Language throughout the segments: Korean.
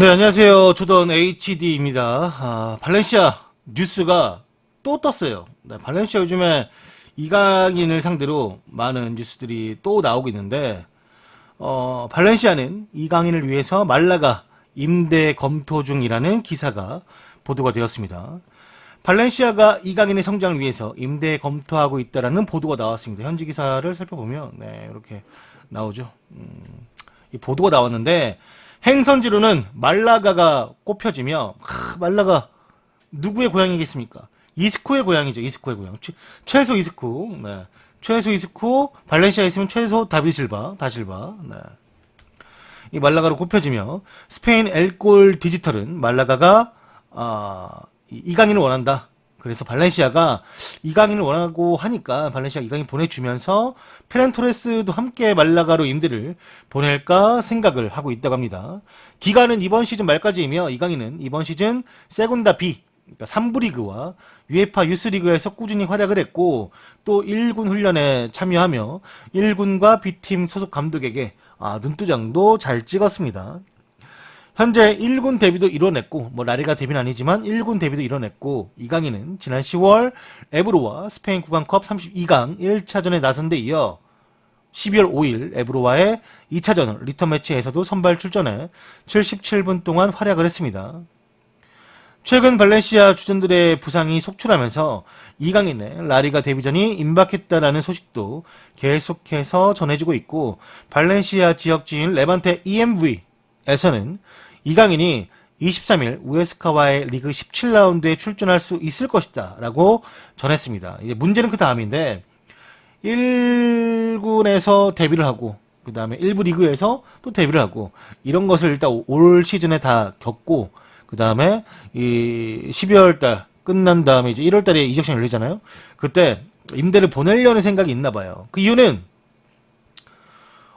네, 안녕하세요. 조던 HD입니다. 아, 발렌시아 뉴스가 또 떴어요. 네, 발렌시아 요즘에 이강인을 상대로 많은 뉴스들이 또 나오고 있는데, 어, 발렌시아는 이강인을 위해서 말라가 임대 검토 중이라는 기사가 보도가 되었습니다. 발렌시아가 이강인의 성장을 위해서 임대 검토하고 있다라는 보도가 나왔습니다. 현지 기사를 살펴보면, 네, 이렇게 나오죠. 음, 이 보도가 나왔는데, 행선지로는 말라가가 꼽혀지며 하, 말라가 누구의 고향이겠습니까? 이스코의 고향이죠. 이스코의 고향. 최, 최소 이스코. 네. 최소 이스코. 발렌시아에 있으면 최소 다비드 실바. 다실바. 네. 이 말라가로 꼽혀지며 스페인 엘골 디지털은 말라가가 아, 이- 이강인을 원한다. 그래서 발렌시아가 이강인을 원하고 하니까 발렌시아 이강인 보내주면서 페렌토레스도 함께 말라가로 임대를 보낼까 생각을 하고 있다고 합니다. 기간은 이번 시즌 말까지이며 이강인은 이번 시즌 세군다 B 그러니까 3부 리그와 UEFA 유스 리그에서 꾸준히 활약을 했고 또 1군 훈련에 참여하며 1군과 B팀 소속 감독에게 아, 눈두장도 잘 찍었습니다. 현재 1군 데뷔도 이뤄냈고 뭐 라리가 데뷔는 아니지만 1군 데뷔도 이뤄냈고 이강인은 지난 10월 에브로와 스페인 구강컵 32강 1차전에 나선 데 이어 12월 5일 에브로와의 2차전 리턴 매치에서도 선발 출전해 77분 동안 활약을 했습니다. 최근 발렌시아 주전들의 부상이 속출하면서 이강인의 라리가 데뷔전이 임박했다라는 소식도 계속해서 전해지고 있고 발렌시아 지역지인 레반테 EMV 에서는 이강인이 23일 우에스카와의 리그 17라운드에 출전할 수 있을 것이다 라고 전했습니다. 이제 문제는 그 다음인데 1군에서 데뷔를 하고 그 다음에 1부 리그에서 또 데뷔를 하고 이런 것을 일단 올 시즌에 다 겪고 그 다음에 이 12월 달 끝난 다음에 이제 1월 달에 이적션이 열리잖아요. 그때 임대를 보내려는 생각이 있나 봐요. 그 이유는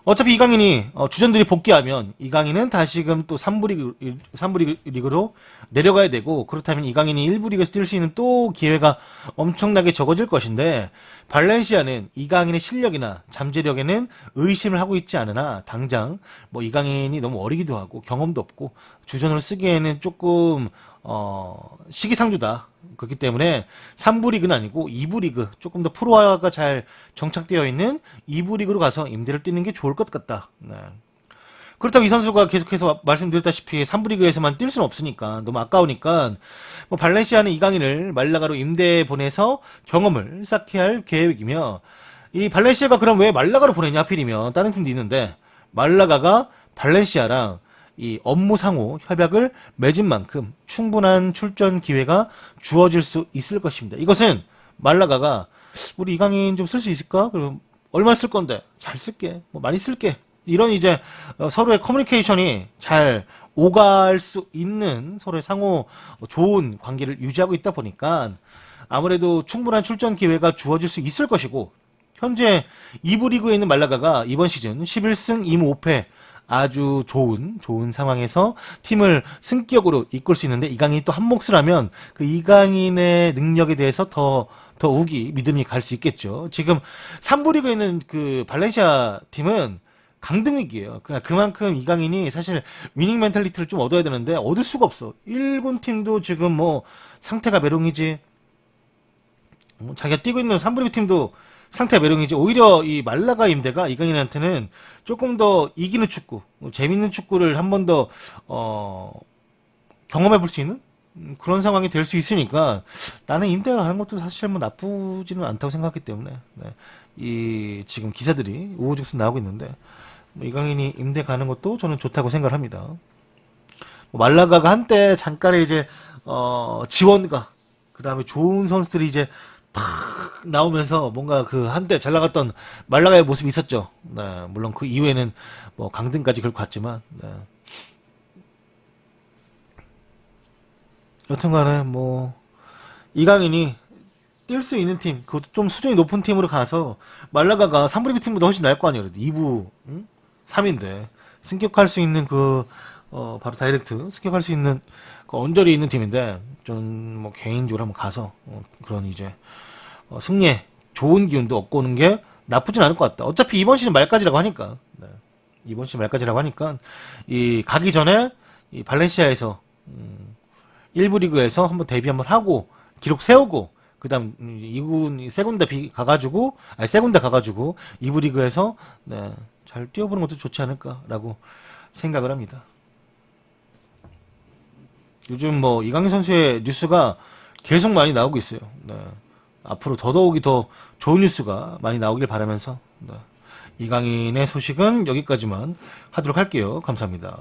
어차피 이강인이 어, 주전들이 복귀하면 이강인은 다시금 또 3부 리그 3부 리그, 리그로 내려가야 되고 그렇다면 이강인이 1부 리그에서 뛸 수 있는 또 기회가 엄청나게 적어질 것인데 발렌시아는 이강인의 실력이나 잠재력에는 의심을 하고 있지 않으나 당장 뭐 이강인이 너무 어리기도 하고 경험도 없고 주전으로 쓰기에는 조금 어 시기상조다. 그렇기 때문에 3부 리그는 아니고 2부 리그 조금 더 프로화가 잘 정착되어 있는 2부 리그로 가서 임대를 뛰는 게 좋을 것 같다. 네. 그렇다고 이 선수가 계속해서 말씀드렸다시피 3부 리그에서만 뛸 수는 없으니까 너무 아까우니까 뭐 발렌시아는 이강인을 말라가로 임대에 보내서 경험을 쌓게 할 계획이며 이 발렌시아가 그럼 왜 말라가로 보내냐 하필이면 다른 팀도 있는데 말라가가 발렌시아랑 이 업무 상호 협약을 맺은 만큼 충분한 출전 기회가 주어질 수 있을 것입니다. 이것은 말라가가 우리 이강인 좀 쓸 수 있을까? 그럼 얼마 쓸 건데 잘 쓸게. 뭐 많이 쓸게. 이런 이제 어, 서로의 커뮤니케이션이 잘 오갈 수 있는 서로의 상호 좋은 관계를 유지하고 있다 보니까 아무래도 충분한 출전 기회가 주어질 수 있을 것이고 현재 2부 리그에 있는 말라가가 이번 시즌 11승 2무 5패 아주 좋은 좋은 상황에서 팀을 승격으로 이끌 수 있는데 이강인이 또 한 몫을 하면 그 이강인의 능력에 대해서 더 더 우기 믿음이 갈 수 있겠죠. 지금 3부 리그에 있는 그 발렌시아 팀은 강등 위기예요. 그냥 그만큼 이강인이 사실 위닝 멘탈리티를 좀 얻어야 되는데 얻을 수가 없어. 1군 팀도 지금 뭐 상태가 메롱이지. 어, 자기가 뛰고 있는 3부 리그 팀도 상태가 메롱이지. 오히려 이 말라가 임대가 이강인한테는 조금 더 이기는 축구, 뭐 재밌는 축구를 한 번 더 어, 경험해 볼 수 있는 음, 그런 상황이 될 수 있으니까 나는 임대가 가는 것도 사실 뭐 나쁘지는 않다고 생각하기 때문에 네. 이 지금 기사들이 우후죽순 나오고 있는데 뭐 이강인이 임대 가는 것도 저는 좋다고 생각을 합니다. 뭐 말라가가 한때 잠깐의 이제 어, 지원가 그 다음에 좋은 선수들이 이제 팍 나오면서 뭔가 그 한때 잘 나갔던 말라가의 모습이 있었죠. 네, 물론 그 이후에는 뭐 강등까지 그렇고 갔지만 네. 여튼간에 뭐 이강인이 뛸 수 있는 팀, 그것도 좀 수준이 높은 팀으로 가서 말라가가 3부 리그 팀보다 훨씬 나을 거 아니에요. 2부, 응? 3인데 승격할 수 있는 그 어, 바로 다이렉트 승격할 수 있는 그 언저리 있는 팀인데 좀뭐 개인적으로 한번 가서 어, 그런 이제 어, 승리에 좋은 기운도 얻고 오는 게 나쁘진 않을 것 같다. 어차피 이번 시즌 말까지라고 하니까 네. 이번 시즌 말까지라고 하니까 이 가기 전에 이 발렌시아에서 음, 1부 리그에서 한번 데뷔 한번 하고 기록 세우고 그다음 음, 이군 세 군데 비 가가지고 아니 세 군데 가가지고 2부 리그에서 네, 잘 뛰어보는 것도 좋지 않을까라고 생각을 합니다. 요즘 뭐 이강인 선수의 뉴스가 계속 많이 나오고 있어요. 네. 앞으로 더더욱이 더 좋은 뉴스가 많이 나오길 바라면서 네. 이강인의 소식은 여기까지만 하도록 할게요. 감사합니다.